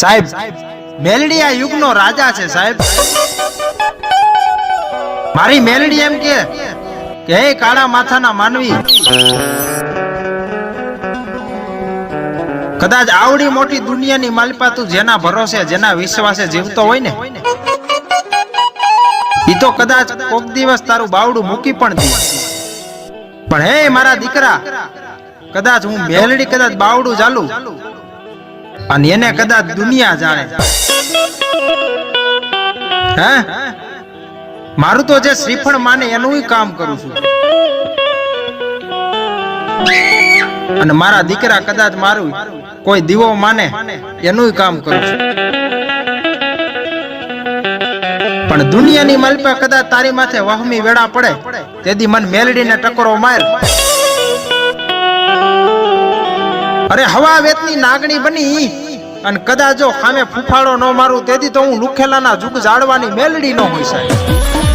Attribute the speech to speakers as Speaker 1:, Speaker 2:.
Speaker 1: સાહેબ મેલડી આ યુગનો રાજા છે, સાહેબ. મારી મેલડી એમ કે કે હે કાળા માથાના માનવી, કદાચ આવડી મોટી દુનિયાની માલિપા તું જેના ભરોસે, જેના વિશ્વાસે જીવતો હોય ને, ઈ તો કદાચ કોક દિવસ તારું બાવડું મૂકી પણ દે. પણ હે મારા દીકરા, કદાચ હું મેલડી કદાચ બાવડું ચાલુ અને એને કદાચ દુનિયા જાણે. હે? મારું તો જે શ્રીફળ માને એનું કામ કરું છું. અને મારા દીકરા કદાચ મારું કોઈ દીવો માને એનું કામ કરું છું. પણ દુનિયાની મલપે કદાચ તારી માથે વહમી વેળા પડે, તેથી મન મેલડીને ટકરો માર. અરે હવા વેતની નાગણી બની અને કદાચ જો સામે ફૂફાડો ન મારું, તેથી તો હું લુખેલાના જુગ જાળવાની મેલડી ન હોય સાહેબ.